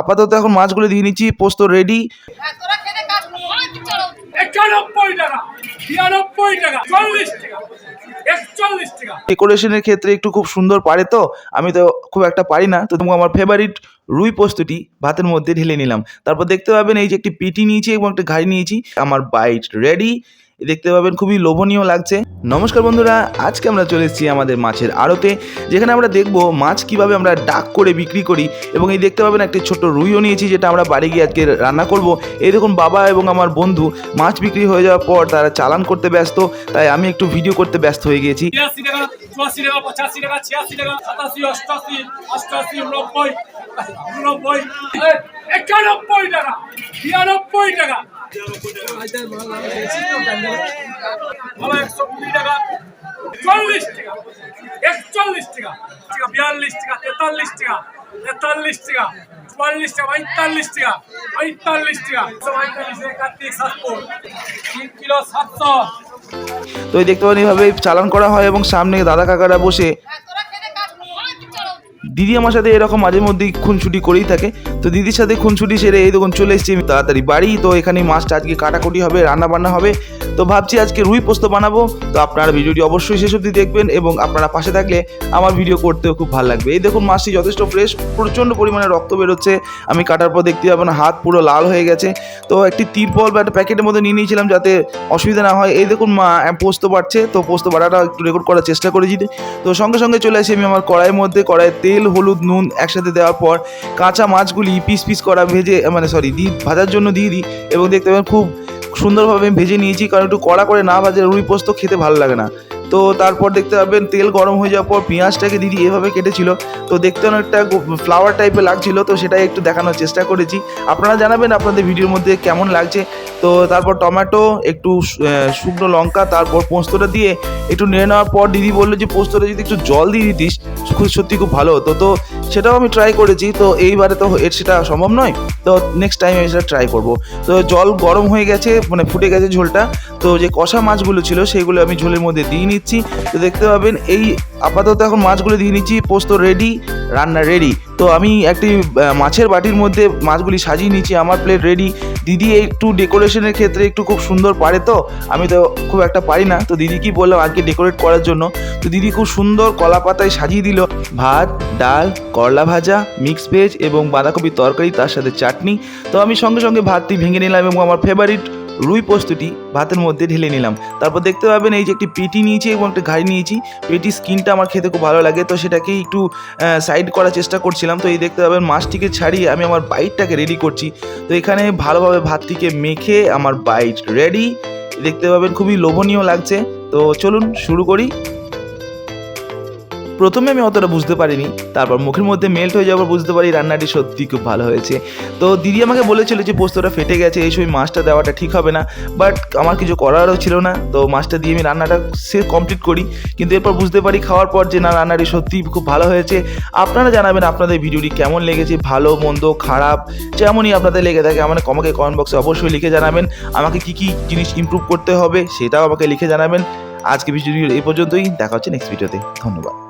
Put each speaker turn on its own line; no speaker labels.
আপাতত এখন মাছগুলো দিয়ে নিচ্ছি পোস্ত রেডি ডেকোরেশনের ক্ষেত্রে একটু খুব সুন্দর পারে তো আমি তো খুব একটা পারি না তো তোমাকে আমার ফেভারিট রুই পোস্তটি ভাতের মধ্যে ঢেলে নিলাম। তারপর দেখতে পাবেন এই যে একটি পিটি নিয়েছি এবং একটা ঘাড়ি নিয়েছি। আমার বাইট রেডি দেখতে পাবেন, খুবই লোভনীয় লাগছে। নমস্কার বন্ধুরা, আজকে আমরা চলে এসেছি আমাদের মাছের আড়তে, যেখানে আমরা দেখব মাছ কীভাবে আমরা ডাক করে বিক্রি করি এবং এই দেখতে পাবেন একটি ছোট রুইও নিয়েছি, যেটা আমরা বাড়ি গিয়ে আজকে রান্না করব। এই দেখুন, বাবা এবং আমার বন্ধু মাছ বিক্রি হয়ে যাওয়ার পর তারা চালান করতে ব্যস্ত, তাই আমি একটু ভিডিও করতে ব্যস্ত হয়ে গিয়েছি।
টাকা। তেতাল্লিশ টাকা তেতাল্লিশ টাকা টাকা পঁয়তাল্লিশ টাকা পঁয়তাল্লিশ টাকা
তো দেখতে পারেন এইভাবে চালান করা হয় এবং সামনে দাদা কাকারা বসে
হ্যাঁ, তোরা খেতে কাজ করো, অনেক দিন চলো।
দিদি আমার সাথে এরকম মাঝে মধ্যেই খুনছুটি করেই থাকে। তো দিদির সাথে খুনছুটি সেরে এই দেখুন চলে এসেছি তাড়াতাড়ি বাড়ি। তো এখানে মাছটা আজকে কাটাকুটি হবে রান্না বান্না হবে। তো ভাবছি আজকে রুই পোস্ত বানাবো। তো আপনারা ভিডিওটি অবশ্যই শেষ অবধি দেখবেন এবং আপনারা পাশে থাকলে আমার ভিডিও করতেও খুব ভালো লাগবে। এই দেখুন মাছটি যথেষ্ট ফ্রেশ প্রচণ্ড পরিমাণে রক্ত বেরোচ্ছে। আমি কাটার পর দেখতে পাবেন হাত পুরো লাল হয়ে গেছে। তো একটি তিরপল বা একটা প্যাকেটের মধ্যে নিয়ে নিয়েছিলাম যাতে অসুবিধা না হয়। এই দেখুন মা পোস্ত বাড়ছে। তো পোস্ত বাড়াটা একটু রেকর্ড করার চেষ্টা করেছি। তো সঙ্গে সঙ্গে চলে আসি আমি আমার কড়াইয়ের মধ্যে। কড়াইয়ে তেল হলুদ, নুন একসাথে দেওয়ার পর কাঁচা মাছগুলি পিস পিস করা ভেজে মানে সরি দি ভাজার জন্য দিয়ে দিই এবং দেখতে পাবেন খুব সুন্দরভাবে ভেজে নিয়েছি কারণ একটু কড়া করে না ভাজলে রুই পোস্ত খেতে ভালো লাগে না। তো তারপর দেখতে পাবেন তেল গরম হয়ে যাওয়ার পর পেঁয়াজটাকে দিদি এভাবে কেটেছিল। তো দেখতে অনেকটা ফ্লাওয়ার টাইপের লাগছিল, তো সেটাই একটু দেখানোর চেষ্টা করেছি। আপনারা জানাবেন আপনাদের ভিডিওর মধ্যে কেমন লাগছে। তো তারপর টমেটো, একটু শুকনো লঙ্কা, তারপর পোস্তটা দিয়ে একটু নিয়ে নেওয়ার পর দিদি বলল যে, পোস্তটা যদি একটু জল দিয়ে দিতিস সত্যি খুব ভালো। হতো তো সেটাও আমি ট্রাই করেছি। তো এইবারে তো এর সেটা সম্ভব নয়। তো নেক্সট টাইম আমি সেটা ট্রাই করব। তো জল গরম হয়ে গেছে মানে ফুটে গেছে ঝোলটা। তো যে কষা মাছগুলো ছিল সেগুলো আমি ঝোলের মধ্যে দিয়ে নিচ্ছি। তো দেখতে পাবেন, এই আপাতত এখন মাছগুলো দিয়ে নিচ্ছি, পোস্ত রেডি রান্না রেডি তো আমি একটি মাছের বাটির মধ্যে মাছগুলি সাজিয়ে নিচ্ছি আমার প্লেট রেডি দিদি একটু ডেকোরেশনের ক্ষেত্রে একটু খুব সুন্দর পারে তো, আমি তো খুব একটা পারি না। তো দিদি কি বললাম আজকে ডেকোরেট করার জন্য? তো দিদি খুব সুন্দর কলা পাতায় সাজিয়ে দিল। ভাত, ডাল, করলা ভাজা মিক্স ভেজ এবং বাঁধাকপির তরকারি, তার সাথে চাটনি। তো আমি সঙ্গে সঙ্গে ভাতটি ভেঙে নিলাম এবং আমার ফেভারিট রুই পোস্তটি ভাতের মধ্যে ঢেলে নিলাম। তারপর দেখতে পাবেন এই যে একটি পেটি নিয়েছি এবং একটা ঘাড়ি নিয়েছি। পেটির স্কিনটা আমার খেতে খুব ভালো লাগে, তো সেটাকে একটু সাইড করার চেষ্টা করছিলাম। তো এই দেখতে পাবেন মাছটিকে ছাড়িয়ে আমি আমার বাইটটাকে রেডি করছি। তো এখানে ভালোভাবে ভাতটিকে মেখে আমার বাইট রেডি দেখতে পাবেন খুবই লোভনীয় লাগছে। তো চলুন শুরু করি। প্রথমে আমি অতটা বুঝতে পারিনি, তারপর মুখের মধ্যে মেল্ট হয়ে যাওয়ার বুঝতে পারি রান্নাটি সত্যি খুব ভালো হয়েছে। তো দিদি আমাকে বলেছিল যে পোস্তটা ফেটে গেছে, এই সময় মাছটা দেওয়াটা ঠিক হবে না বাট আমার কিছু করারও ছিল না। তো মাছটা দিয়ে আমি রান্নাটা সে কমপ্লিট করি, কিন্তু এরপর বুঝতে পারি খাওয়ার পর যে না, রান্নাটি সত্যি খুব ভালো হয়েছে। আপনারা জানাবেন আপনাদের ভিডিওটি কেমন লেগেছে, ভালো, মন্দ, খারাপ, যেমনই আপনাদের লেগে থাকে, আমাকে আমাকে কমেন্ট বক্সে অবশ্যই লিখে জানাবেন, আমাকে কি কি জিনিস ইমপ্রুভ করতে হবে সেটাও আমাকে লিখে জানাবেন। আজকে ভিডিও এই পর্যন্তই, দেখা হচ্ছে নেক্সট ভিডিওতে ধন্যবাদ।